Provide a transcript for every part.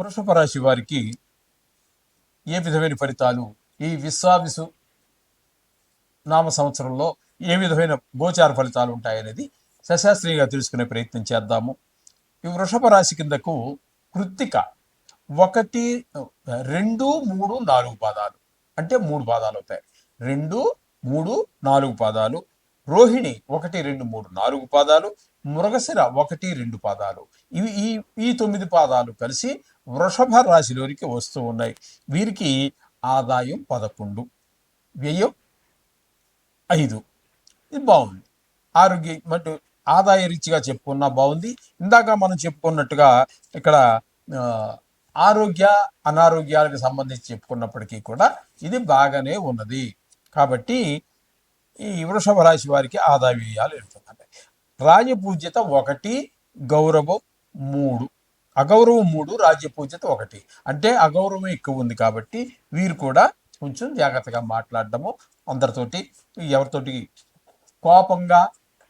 వృషభ రాశి వారికి ఏ విధమైన ఫలితాలు ఈ విశ్వావిసు నామ సంవత్సరంలో ఏ విధమైన గోచార ఫలితాలు ఉంటాయనేది సశాస్త్రీయంగా తెలుసుకునే ప్రయత్నం చేద్దాము. ఈ వృషభ రాశి కిందకు కృత్తిక ఒకటి రెండు మూడు నాలుగు పాదాలు. అంటే మూడు పాదాలు అవుతాయి. రెండు మూడు నాలుగు పాదాలు. రోహిణి ఒకటి రెండు మూడు నాలుగు పాదాలు. మృగశిర ఒకటి రెండు పాదాలు. ఇవి ఈ ఈ తొమ్మిది పాదాలు కలిసి వృషభ రాశిలోనికి వస్తూ ఉన్నాయి. వీరికి ఆదాయం పదకొండు వ్యయం ఐదు. ఇది బాగుంది. ఆరోగ్య మటు ఆదాయ రీతిగా చెప్పుకున్నా బాగుంది. ఇందాక మనం చెప్పుకున్నట్టుగా ఇక్కడ ఆరోగ్య అనారోగ్యాలకు సంబంధించి చెప్పుకున్నప్పటికీ కూడా ఇది బాగానే ఉన్నది. కాబట్టి ఈ వృషభ రాశి వారికి ఆదాయ వ్యయాలు వెళ్తున్నాయి రాజపూజ్యత ఒకటి గౌరవం మూడు. అగౌరవం మూడు రాజ్యపూజ్యత ఒకటి. అంటే అగౌరవం ఎక్కువ ఉంది కాబట్టి వీరు కూడా కొంచెం జాగ్రత్తగా మాట్లాడడము అందరితోటి ఎవరితోటి కోపంగా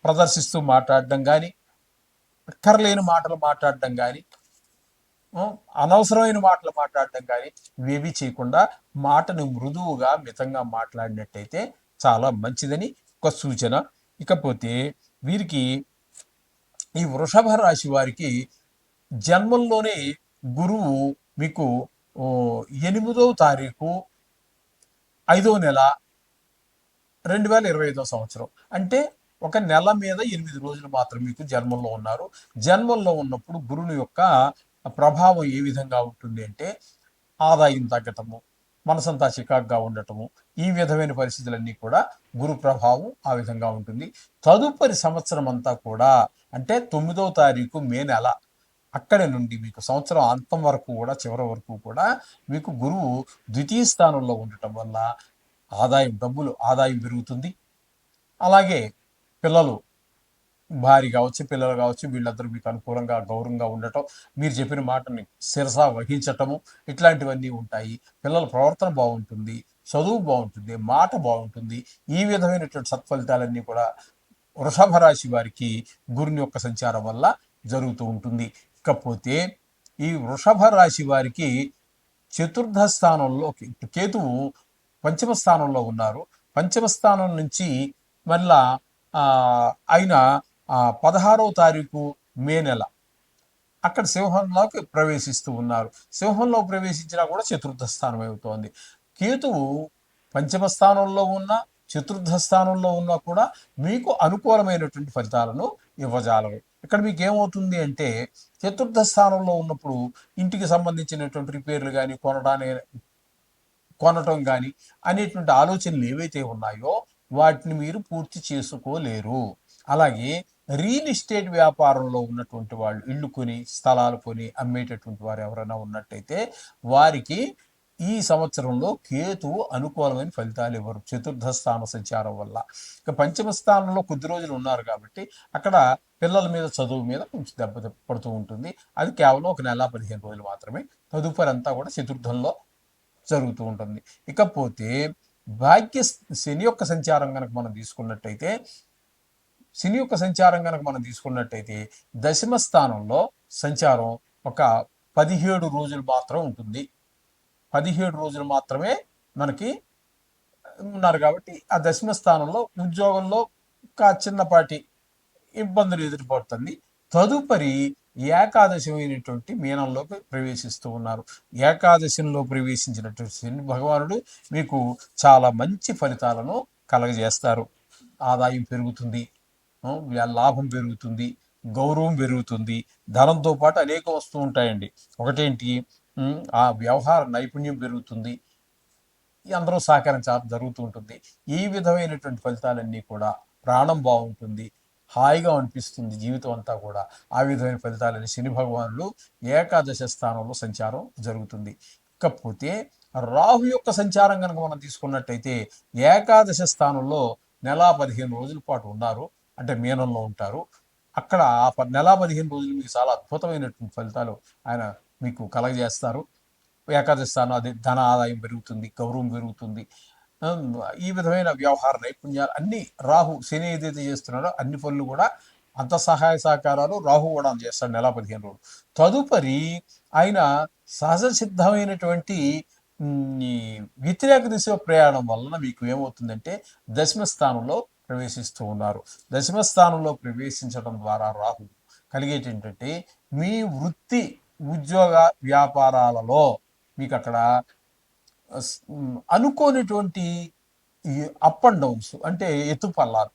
ప్రదర్శిస్తూ మాట్లాడడం కానీ అక్కర్లేని మాటలు మాట్లాడడం కానీ అనవసరమైన మాటలు మాట్లాడడం కానీ ఇవేవి చేయకుండా మాటను మృదువుగా మితంగా మాట్లాడినట్టయితే చాలా మంచిదని ఒక సూచన. ఇకపోతే వీరికి ఈ వృషభ రాశి వారికి జన్మంలోనే గురువు మీకు ఎనిమిదవ తారీఖు ఐదవ నెల రెండు వేల ఇరవై ఐదో సంవత్సరం. అంటే ఒక నెల మీద ఎనిమిది రోజులు మాత్రం మీకు జన్మంలో ఉన్నారు. జన్మంలో ఉన్నప్పుడు గురుని యొక్క ప్రభావం ఏ విధంగా ఉంటుంది అంటే ఆదాయం తగ్గటము మనసంతా చికాకుగా ఉండటము ఈ విధమైన పరిస్థితులన్నీ కూడా గురు ప్రభావం ఆ విధంగా ఉంటుంది. తదుపరి సంవత్సరం అంతా కూడా అంటే తొమ్మిదవ తారీఖు మే నెల అక్కడ నుండి మీకు సంవత్సరం అంతం వరకు కూడా చివరి వరకు కూడా మీకు గురువు ద్వితీయ స్థానంలో ఉండటం వల్ల ఆదాయం డబ్బులు ఆదాయం పెరుగుతుంది. అలాగే పిల్లలు భార్య కావచ్చు పిల్లలు కావచ్చు వీళ్ళందరూ మీకు అనుకూలంగా గౌరవంగా ఉండటం మీరు చెప్పిన మాటని శిరస వహించటము ఇట్లాంటివన్నీ ఉంటాయి. పిల్లల ప్రవర్తన బాగుంటుంది చదువు బాగుంటుంది మాట బాగుంటుంది. ఈ విధమైనటువంటి సత్ఫలితాలన్నీ కూడా వృషభ రాశి వారికి గురుని యొక్క సంచారం వల్ల జరుగుతూ ఉంటుంది. ఇకపోతే ఈ వృషభ రాశి వారికి చతుర్థ స్థానంలో కేతువు పంచమ స్థానంలో ఉన్నారు. పంచమ స్థానం నుంచి మళ్ళా ఆయన పదహారవ తారీఖు మే నెల అక్కడ సింహంలోకి ప్రవేశిస్తూ ఉన్నారు. సింహంలో ప్రవేశించినా కూడా చతుర్థ స్థానం అవుతోంది. కేతువు పంచమ స్థానంలో ఉన్న చతుర్థ స్థానంలో ఉన్నా కూడా మీకు అనుకూలమైనటువంటి ఫలితాలను ఇవ్వజాలరు ఇక్కడ మీకు ఏమవుతుంది అంటే చతుర్థ స్థానంలో ఉన్నప్పుడు ఇంటికి సంబంధించినటువంటి రిపేర్లు కానీ కొనడానికి కొనటం కానీ అనేటువంటి ఆలోచనలు ఏవైతే ఉన్నాయో వాటిని మీరు పూర్తి చేసుకోలేరు. అలాగే రియల్ ఎస్టేట్ వ్యాపారంలో ఉన్నటువంటి వాళ్ళు ఇళ్ళు కొని స్థలాలు కొని అమ్మేటటువంటి వారు ఎవరైనా ఉన్నట్టయితే వారికి ఈ సంవత్సరంలో కేతువు అనుకూలమైన ఫలితాలు ఇవ్వరు. చతుర్థ స్థాన సంచారం వల్ల. ఇక పంచమ స్థానంలో కొద్ది రోజులు ఉన్నారు కాబట్టి అక్కడ పిల్లల మీద చదువు మీద కొంచెం దెబ్బ పడుతూ ఉంటుంది. అది కేవలం ఒక నెల పదిహేను రోజులు మాత్రమే. తదుపరి అంతా కూడా చతుర్థంలో జరుగుతూ ఉంటుంది. ఇకపోతే భాగ్య శని యొక్క సంచారం కనుక మనం తీసుకున్నట్టయితే శని యొక్క సంచారం కనుక మనం తీసుకున్నట్టయితే దశమ స్థానంలో సంచారం ఒక పదిహేడు రోజులు మాత్రం ఉంటుంది. పదిహేడు రోజులు మాత్రమే మనకి ఉన్నారు కాబట్టి ఆ దశమ స్థానంలో ఉద్యోగంలో ఒక చిన్నపాటి ఇబ్బందులు ఎదురుపడుతుంది. తదుపరి ఏకాదశమైనటువంటి మీనంలోకి ప్రవేశిస్తూ ఉన్నారు. ఏకాదశంలో ప్రవేశించినటువంటి శని భగవానుడు మీకు చాలా మంచి ఫలితాలను కలగజేస్తారు. ఆదాయం పెరుగుతుంది. లాభం పెరుగుతుంది. గౌరవం పెరుగుతుంది. ధనంతో పాటు అనేక వస్తూ ఉంటాయండి. ఒకటేంటి? ఆ వ్యవహార నైపుణ్యం పెరుగుతుంది. అందరూ అందరూ సహకరించాలి జరుగుతూ ఉంటుంది. ఈ విధమైనటువంటి ఫలితాలన్నీ కూడా ప్రాణం బాగుంటుంది. హాయిగా అనిపిస్తుంది జీవితం అంతా కూడా. ఆ విధమైన ఫలితాలని శని భగవానులు ఏకాదశ స్థానంలో సంచారం జరుగుతుంది. ఇకపోతే రాహు యొక్క సంచారం కనుక మనం తీసుకున్నట్టయితే ఏకాదశ స్థానంలో నెల పదిహేను రోజుల పాటు ఉన్నారు. అంటే మీనంలో ఉంటారు. అక్కడ ఆ ప- నెల పదిహేను రోజులు మీకు చాలా అద్భుతమైనటువంటి ఫలితాలు ఆయన మీకు కలగజేస్తారు. ఏకాదశి స్థానం అది ధన ఆదాయం పెరుగుతుంది గౌరవం పెరుగుతుంది. ఈ విధమైన వ్యవహార నైపుణ్యాలు అన్ని రాహు శని ఏదైతే చేస్తున్నారో అన్ని పనులు కూడా అంత సహాయ సహకారాలు రాహు కూడా చేస్తాడు నెల పదిహేను రోజులు. తదుపరి ఆయన సహజ సిద్ధమైనటువంటి వ్యతిరేక దిశ ప్రయాణం వలన మీకు ఏమవుతుందంటే దశమ స్థానంలో ప్రవేశిస్తూ ఉన్నారు. దశమ స్థానంలో ప్రవేశించడం ద్వారా రాహు కలిగేటి ఏంటంటే మీ వృత్తి ఉద్యోగ వ్యాపారాలలో మీకు అక్కడ అనుకోనిటువంటి అప్ అండ్ డౌన్స్ అంటే ఎత్తుపల్లాలు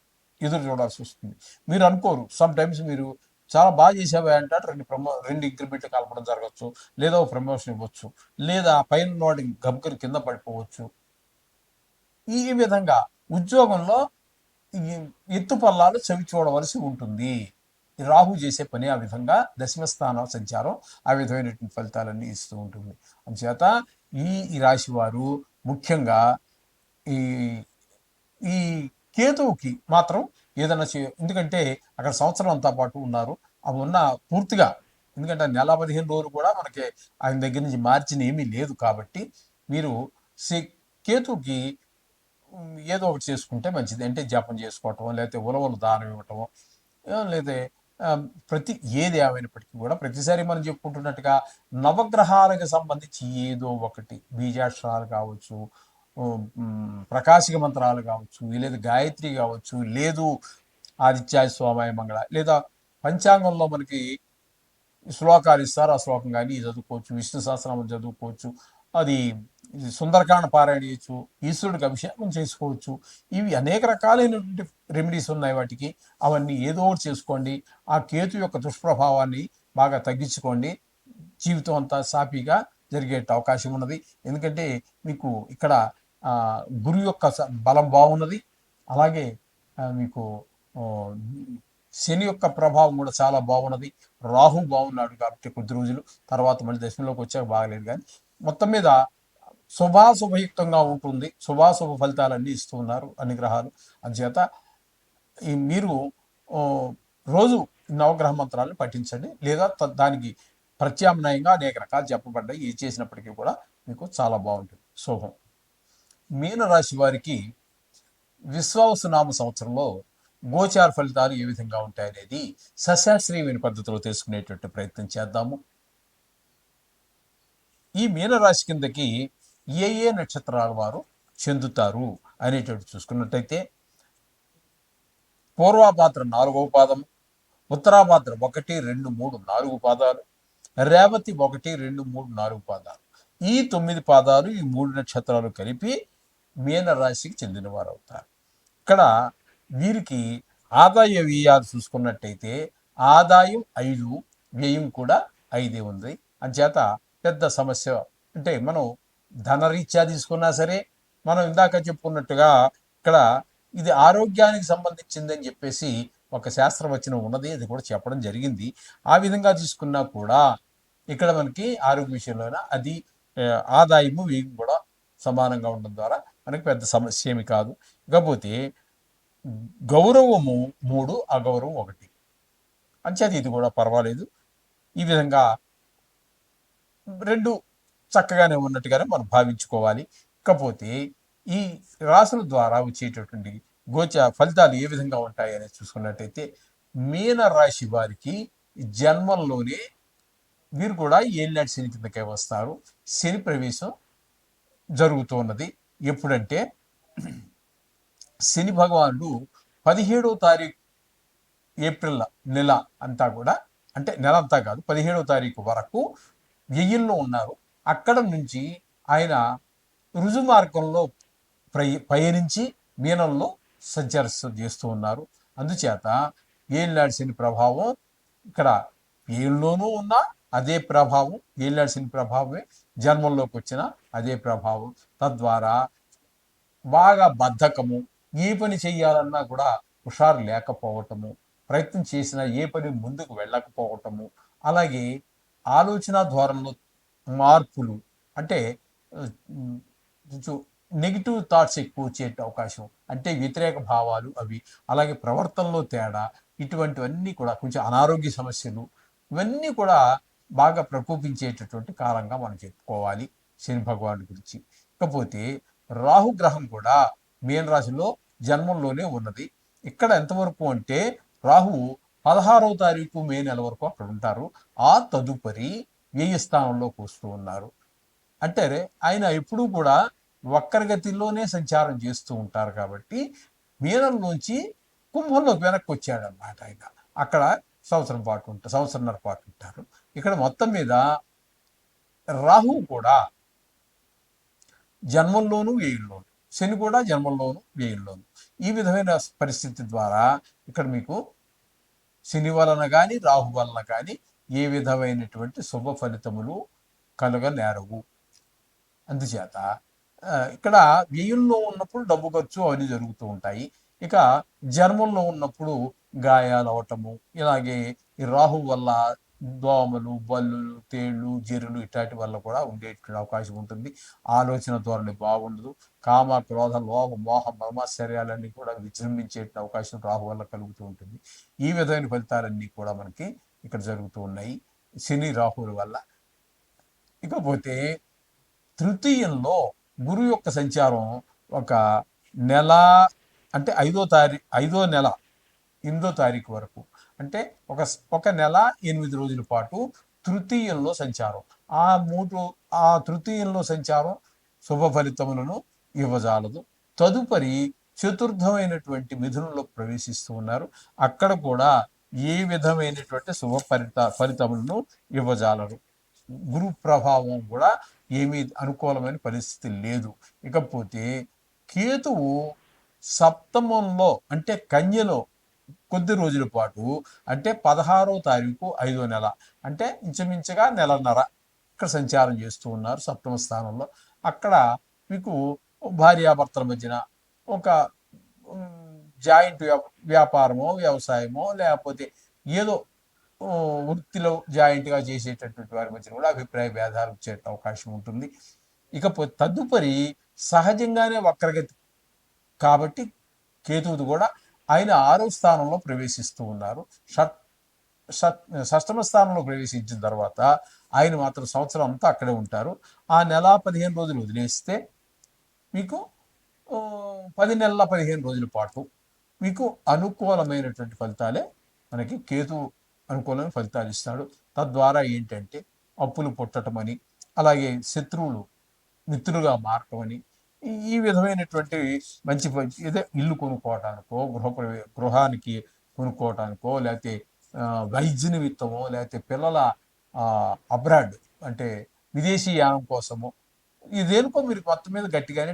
ఎదురు చూడాల్సి వస్తుంది. మీరు అనుకోరు. సమ్ టైమ్స్ మీరు చాలా బాగా చేసేవా అంటే రెండు ప్రమో రెండు ఇంక్రిమెంట్లు కలపడం జరగచ్చు. లేదా ఒక ప్రమోషన్ ఇవ్వచ్చు. లేదా పైన వాడి గబ్బుని కింద పడిపోవచ్చు. ఈ విధంగా ఉద్యోగంలో ఎత్తుపల్లాలు చవి చూడవలసి ఉంటుంది. రాహు చేసే పని ఆ విధంగా దశమస్థాన సంచారం ఆ విధమైనటువంటి ఫలితాలన్నీ ఇస్తూ ఉంటుంది. అందుచేత ఈ ఈ రాశి వారు ముఖ్యంగా ఈ ఈ కేతువుకి మాత్రం ఏదైనా చే ఎందుకంటే అక్కడ సంవత్సరం అంతా పాటు ఉన్నారు. అవి ఉన్న పూర్తిగా ఎందుకంటే ఆ నెల పదిహేను రోజులు కూడా మనకి ఆయన దగ్గర నుంచి మార్చిన ఏమీ లేదు కాబట్టి మీరు సి- కేతువుకి ఏదో ఒకటి చేసుకుంటే మంచిది. అంటే జపం చేసుకోవటం లేకపోతే ఉలవలు దానం ఇవ్వటం లేదా ప్రతి ఏది ఏమైనప్పటికీ కూడా ప్రతిసారి మనం చెప్పుకుంటున్నట్టుగా నవగ్రహాలకు సంబంధించి ఏదో ఒకటి బీజాక్షరాలు కావచ్చు ప్రకాశిక మంత్రాలు కావచ్చు లేదా గాయత్రి కావచ్చు లేదు ఆదిత్యాయ స్వామాయ మంగళ లేదా పంచాంగంలో మనకి శ్లోకాలు ఇస్తారు ఆ శ్లోకం కానీ చదువుకోవచ్చు విష్ణు సహస్రనామం చదువుకోవచ్చు అది సుందరకాండ పారాయణ ఈశ్వరుడికి అభిషేకం చేసుకోవచ్చు. ఇవి అనేక రకాలైనటువంటి రెమెడీస్ ఉన్నాయి వాటికి. అవన్నీ ఏదో ఒకటి చేసుకోండి. ఆ కేతు యొక్క దుష్ప్రభావాన్ని బాగా తగ్గించుకోండి. జీవితం అంతా సాఫీగా జరిగే అవకాశం ఉన్నది. ఎందుకంటే మీకు ఇక్కడ గురు యొక్క స- బలం బాగున్నది. అలాగే మీకు శని యొక్క ప్రభావం కూడా చాలా బాగున్నది. రాహు బాగున్నాడు కాబట్టి కొద్ది రోజులు. తర్వాత మళ్ళీ దశంలోకి వచ్చాక బాగలేదు కానీ మొత్తం మీద శుభాశుభయుక్తంగా ఉంటుంది. శుభాశుభ ఫలితాలన్నీ ఇస్తూ ఉన్నారు అన్ని గ్రహాలు అందుచేత ఈ మీరు రోజు నవగ్రహ మంత్రాలను పఠించండి. లేదా త- దానికి ప్రత్యామ్నాయంగా అనేక రకాలు చెప్పబడ్డాయి. ఇది చేసినప్పటికీ కూడా మీకు చాలా బాగుంటుంది. శుభం. మీనరాశి వారికి విశ్వావసునామ సంవత్సరంలో గోచార ఫలితాలు ఏ విధంగా ఉంటాయనేది సశాస్త్రీయమైన పద్ధతిలో తెలుసుకునేటువంటి ప్రయత్నం చేద్దాము. ఈ మీనరాశి కిందకి ఏ ఏ నక్షత్రాల వారు చెందుతారు అనేటువంటి చూసుకున్నట్టయితే పూర్వాపాత్ర నాలుగవ పాదం ఉత్తరాపాత్ర ఒకటి రెండు మూడు నాలుగు పాదాలు రేవతి ఒకటి రెండు మూడు నాలుగు పాదాలు. ఈ తొమ్మిది పాదాలు ఈ మూడు నక్షత్రాలు కలిపి మీనరాశికి చెందినవారు అవుతారు ఇక్కడ వీరికి ఆదాయ వ్యయాలు చూసుకున్నట్టయితే ఆదాయం ఐదు వ్యయం కూడా ఐదే ఉంది. అంచేత పెద్ద సమస్య అంటే మనం ధనరీత్యా తీసుకున్నా సరే మనం ఇందాక చెప్పుకున్నట్టుగా ఇక్కడ ఇది ఆరోగ్యానికి సంబంధించిందని చెప్పేసి ఒక శాస్త్రవచనం ఉన్నది అది కూడా చెప్పడం జరిగింది. ఆ విధంగా తీసుకున్నా కూడా ఇక్కడ మనకి ఆరోగ్య విషయంలో అది ఆదాయము వేగం కూడా సమానంగా ఉండడం ద్వారా మనకి పెద్ద సమస్య ఏమి కాదు. ఇకపోతే గౌరవము మూడు అగౌరవం ఒకటి. అంచేది ఇది కూడా పర్వాలేదు. ఈ విధంగా రెండు చక్కగానే ఉన్నట్టుగానే మనం భావించుకోవాలి. ఇకపోతే ఈ రాసుల ద్వారా వచ్చేటటువంటి గోచ ఫలితాలు ఏ విధంగా ఉంటాయి అనేది చూసుకున్నట్టయితే మీన రాశి వారికి జన్మంలోనే వీరు కూడా ఏళ్ళనాటి శని కిందకే వస్తారు. శని ప్రవేశం జరుగుతూ ఉన్నది ఎప్పుడంటే శని భగవానుడు పదిహేడవ తారీఖు ఏప్రిల్ నెల అంతా కూడా అంటే నెల అంతా కాదు పదిహేడవ తారీఖు వరకు వెయ్యిల్లో ఉన్నారు. అక్కడ నుంచి ఆయన రుజు మార్గంలో ప్రయ పయనించి మీనంలో సంచరిస్తూ చేస్తూ ఉన్నారు. అందుచేత ఏళ్ళనాడు శని ప్రభావం ఇక్కడ ఏళ్ళలోనూ ఉన్న అదే ప్రభావం ఏళ్ళనాడు శని ప్రభావమే జన్మంలోకి వచ్చిన అదే ప్రభావం. తద్వారా బాగా బద్ధకము ఏ పని చేయాలన్నా కూడా హుషారు లేకపోవటము ప్రయత్నం చేసినా ఏ పని ముందుకు వెళ్ళకపోవటము అలాగే ఆలోచన ధోరణిలో మార్పులు. అంటే కొంచెం నెగిటివ్ థాట్స్ ఎక్కువ వచ్చే అవకాశం. అంటే వ్యతిరేక భావాలు అవి. అలాగే ప్రవర్తనలో తేడా ఇటువంటివన్నీ కూడా కొంచెం అనారోగ్య సమస్యలు ఇవన్నీ కూడా బాగా ప్రకోపించేటటువంటి కాలంగా మనం చెప్పుకోవాలి శని భగవాను గురించి. ఇకపోతే రాహుగ్రహం కూడా మీనరాశిలో జన్మంలోనే ఉన్నది. ఇక్కడ ఎంతవరకు అంటే రాహు పదహారవ తారీఖు మే నెల వరకు అక్కడ ఉంటారు. ఆ తదుపరి వెయ్యి స్థానంలోకి వస్తూ ఉన్నారు. అంటే ఆయన ఎప్పుడూ కూడా వక్రగతిలోనే సంచారం చేస్తూ ఉంటారు కాబట్టి మీనంలోంచి కుంభంలోకి వెనక్కి వచ్చాడనమాట ఆయన. అక్కడ సంవత్సరం పాటు ఉంటారు సంవత్సరంన్నర పాటు ఉంటారు. ఇక్కడ మొత్తం మీద రాహు కూడా జన్మంలోను వ్యయంలోను శని కూడా జన్మంలోను వ్యయంలోను ఈ విధమైన పరిస్థితి ద్వారా ఇక్కడ మీకు శని వలన కానీ రాహు వలన కానీ ఏ విధమైనటువంటి శుభ ఫలితములు కలగనేరవు. అందుచేత ఇక్కడ వ్యయంలో ఉన్నప్పుడు డబ్బు ఖర్చు అవన్నీ జరుగుతూ ఉంటాయి. ఇక జన్మంలో ఉన్నప్పుడు గాయాలు అవటము ఇలాగే ఈ రాహు వల్ల దోమలు బల్లులు తేళ్ళు జీరులు ఇట్లాంటి వల్ల కూడా ఉండేటువంటి అవకాశం ఉంటుంది. ఆలోచన ధోరణి బాగుండదు. కామ క్రోధ లోహ మోహ మర్మాశ్చర్యాలన్నీ కూడా విజృంభించే అవకాశం రాహు వల్ల కలుగుతూ ఉంటుంది. ఈ విధమైన ఫలితాలన్నీ కూడా మనకి ఇక్కడ జరుగుతూ ఉన్నాయి. శని రాహుల వల్ల. ఇకపోతే తృతీయంలో గురువు యొక్క సంచారం ఒక నెల అంటే ఐదో తారీఖు ఐదో నెల ఎనిమిదో తారీఖు వరకు. అంటే ఒక ఒక నెల ఎనిమిది రోజుల పాటు తృతీయంలో సంచారం. ఆ మూడు ఆ తృతీయంలో సంచారం శుభ ఫలితములను ఇవ్వజాలదు. తదుపరి చతుర్థమైనటువంటి మిథునంలో ప్రవేశిస్తూ ఉన్నారు. అక్కడ కూడా ఏ విధమైనటువంటి శుభ ఫలిత ఫలితములను ఇవ్వజాలరు. గురు ప్రభావం కూడా ఏమీ అనుకూలమైన పరిస్థితి లేదు. ఇకపోతే కేతువు సప్తమంలో అంటే కన్యలో కొద్ది రోజుల పాటు అంటే పదహారో తారీఖు ఐదో నెల అంటే ఇంచుమించుగా నెలన్నర ఇక్కడ సంచారం చేస్తూ ఉన్నారు సప్తమ స్థానంలో. అక్కడ మీకు భార్యాభర్తల మధ్యన ఒక జాయింట్ వ్యాపారమో వ్యవసాయమో లేకపోతే ఏదో వృత్తిలో జాయింట్గా చేసేటటువంటి వారి మధ్యన కూడా అభిప్రాయ భేదాలు వచ్చే అవకాశం ఉంటుంది. ఇకపోతే తదుపరి సహజంగానే వక్రగతి. కాబట్టి కేతువుది కూడా ఆయన ఆరో స్థానంలో ప్రవేశిస్తూ ఉన్నారు. షట్ షష్టమ స్థానంలో ప్రవేశించిన తర్వాత ఆయన మాత్రం సంవత్సరం అంతా అక్కడే ఉంటారు. ఆ నెల పదిహేను రోజులు వదిలేస్తే మీకు పది నెలల పదిహేను రోజుల పాటు మీకు అనుకూలమైనటువంటి ఫలితాలే మనకి కేతు అనుకూలమైన ఫలితాలు ఇస్తాడు. తద్వారా ఏంటంటే అప్పులు పుట్టటమని అలాగే శత్రువులు మిత్రులుగా మారటమని ఈ- ఈ విధమైనటువంటి మంచి ఏదో ఇల్లు కొనుక్కోవటానికో గృహ గృహానికి కొనుక్కోవటానికో లేకపోతే వైద్య నిమిత్తమో లేకపోతే పిల్లల అబ్రాడ్ అంటే విదేశీ యానం కోసమో ఇదేనుకో మీరు మొత్తం మీద గట్టిగానే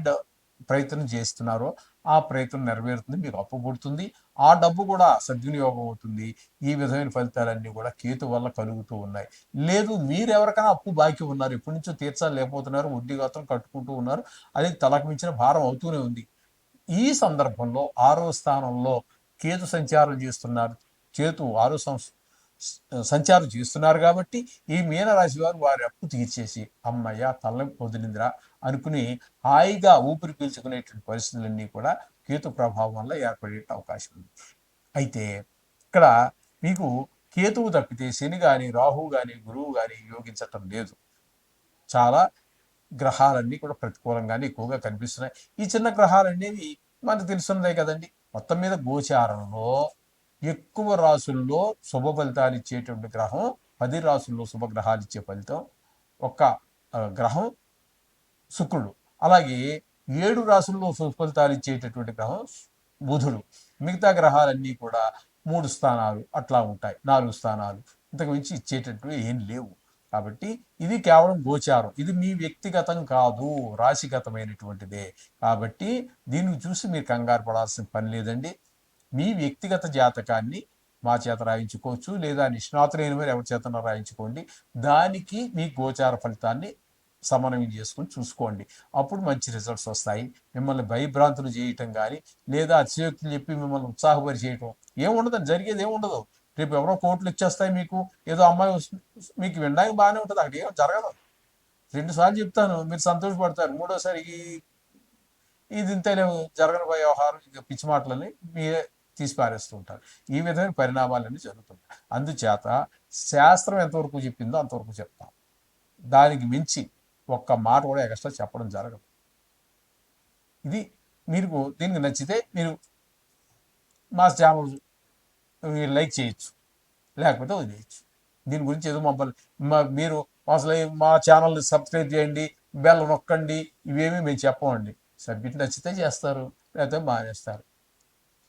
ప్రయత్నం చేస్తున్నారో ఆ ప్రయత్నం నెరవేరుతుంది మీకు అప్పు ఆ డబ్బు కూడా సద్వినియోగం అవుతుంది. ఈ విధమైన ఫలితాలన్నీ కూడా కేతు వల్ల కలుగుతూ ఉన్నాయి. లేదు మీరెవరికైనా అప్పు బాకీ ఉన్నారు. ఇప్పటి నుంచో తీర్చలేకపోతున్నారు వడ్డీ గాత్రం కట్టుకుంటూ ఉన్నారు. అది తలకు మించిన భారం అవుతూనే ఉంది. ఈ సందర్భంలో ఆరో స్థానంలో కేతు సంచారం చేస్తున్నారు. కేతు ఆరో సం- సంచారం చేస్తున్నారు కాబట్టి ఈ మీనరాశి వారు వారి అప్పు తీర్చేసి అమ్మయ్య తల్లం వదిలిందిరా అనుకుని హాయిగా ఊపిరి పీల్చుకునేటువంటి పరిస్థితులన్నీ కూడా కేతు ప్రభావం వల్ల ఏర్పడే అవకాశం ఉంది. అయితే ఇక్కడ మీకు కేతువు తప్పితే శని కానీ రాహువు కానీ గురువు కానీ యోగించటం లేదు. చాలా గ్రహాలన్నీ కూడా ప్రతికూలంగానే ఎక్కువగా కనిపిస్తున్నాయి. ఈ చిన్న గ్రహాలు అనేవి మనకు తెలుసున్నదే కదండి. మొత్తం మీద గోచారంలో ఎక్కువ రాసుల్లో శుభ ఫలితాలు ఇచ్చేటువంటి గ్రహం పది రాసుల్లో శుభ గ్రహాలు ఇచ్చే ఫలితం ఒక్క గ్రహం శుక్రుడు. అలాగే ఏడు రాసుల్లో శుభ ఫలితాలు ఇచ్చేటటువంటి గ్రహం బుధుడు. మిగతా గ్రహాలన్నీ కూడా మూడు స్థానాలు అట్లా ఉంటాయి నాలుగు స్థానాలు. ఇంతకు మించి ఇచ్చేటట్టు ఏం లేవు. కాబట్టి ఇది కేవలం గోచారం. ఇది మీ వ్యక్తిగతం కాదు రాశిగతమైనటువంటిదే. కాబట్టి దీన్ని చూసి మీరు కంగారు పడాల్సిన పని లేదండి. మీ వ్యక్తిగత జాతకాన్ని మా చేత రాయించుకోవచ్చు లేదా నిష్ణాతులైన వారు ఎవరి చేత రాయించుకోండి. దానికి మీ గోచార ఫలితాన్ని సమన్వయం చేసుకొని చూసుకోండి. అప్పుడు మంచి రిజల్ట్స్ వస్తాయి. మిమ్మల్ని భయభ్రాంతులు చేయటం కానీ లేదా అతిశయోక్తులు చెప్పి మిమ్మల్ని ఉత్సాహపరి చేయటం ఏముండదు జరిగేది ఏముండదు రేపు ఎవరో కోట్లు ఇచ్చేస్తాయి మీకు ఏదో అమ్మాయి వస్తుంది మీకు వినడానికి బాగానే ఉంటుంది అక్కడ ఏం జరగదు. రెండు సార్లు చెప్తాను మీరు సంతోషపడతారు. మూడోసారి ఇది ఇంతలే జరగని వ్యవహారం ఇంకా పిచ్చి మాటలని మీరే తీసి పారేస్తూ ఉంటారు ఈ విధమైన పరిణామాలన్నీ జరుగుతుంటాయి. అందుచేత శాస్త్రం ఎంతవరకు చెప్పిందో అంతవరకు చెప్తాం. దానికి మించి ఒక్క మాట కూడా ఎక్స్ట్రా చెప్పడం జరగదు. ఇది మీకు దీనికి నచ్చితే మీరు మా ఛానల్ మీరు లైక్ చేయొచ్చు. లేకపోతే వదిలేయచ్చు. దీని గురించి ఏదో మమ్మల్ని మా- మీరు అసలు మా ఛానల్ని సబ్స్క్రైబ్ చేయండి బెల్ నొక్కండి ఇవేమీ మేము చెప్పమండి. సబ్మిట్ నచ్చితే చేస్తారు లేకపోతే మానేస్తారు.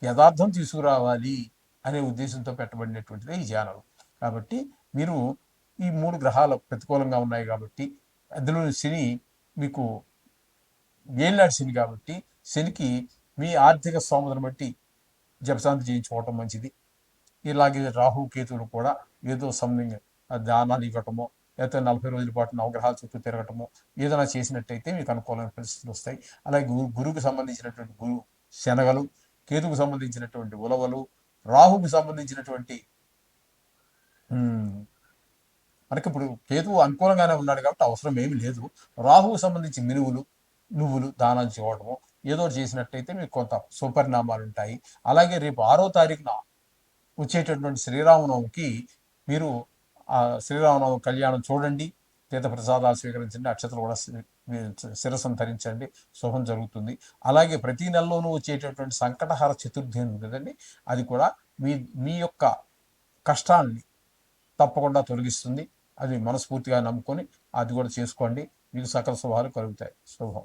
యథార్థం తీసుకురావాలి అనే ఉద్దేశంతో పెట్టబడినటువంటిదే ఈ ధ్యానం కాబట్టి మీరు ఈ మూడు గ్రహాలు ప్రతికూలంగా ఉన్నాయి కాబట్టి అందులో శని మీకు ఏళ్ళాడు శని కాబట్టి శనికి మీ ఆర్థిక స్తోమతను బట్టి జపశాంతి చేయించుకోవటం మంచిది. ఇలాగే రాహు కేతువులు కూడా ఏదో సంథింగ్ దానాలు ఇవ్వటమో లేకపోతే నలభై రోజుల పాటు నవగ్రహాల చుట్టూ తిరగటమో ఏదైనా చేసినట్టయితే మీకు అనుకూలమైన పరిస్థితులు వస్తాయి. అలాగే గురువుకు సంబంధించినటువంటి గురు శనగలు కేతుకు సంబంధించినటువంటి ఉలవలు రాహుకు సంబంధించినటువంటి మనకి ఇప్పుడు కేతువు అనుకూలంగానే ఉన్నాడు కాబట్టి అవసరం ఏమి లేదు. రాహుకు సంబంధించి మినువులు నువ్వులు దానం చేయడము ఏదో చేసినట్టయితే మీకు కొంత సుపరిణామాలు ఉంటాయి. అలాగే రేపు ఆరో తారీఖున వచ్చేటటువంటి శ్రీరామనవమికి మీరు ఆ శ్రీరామనవమి కళ్యాణం చూడండి. తీర్థ ప్రసాదాలు స్వీకరించండి. అక్షతలు కూడా శిరసం ధరించండి. శుభం జరుగుతుంది. అలాగే ప్రతి నెలలోనూ వచ్చేటటువంటి సంకటహార చతుర్థి ఉంది కదండి. అది కూడా మీ మీ యొక్క కష్టాన్ని తప్పకుండా తొలగిస్తుంది. అది మనస్ఫూర్తిగా నమ్ముకొని అది కూడా చేసుకోండి. మీకు సకల శుభాలు కలుగుతాయి. శుభం.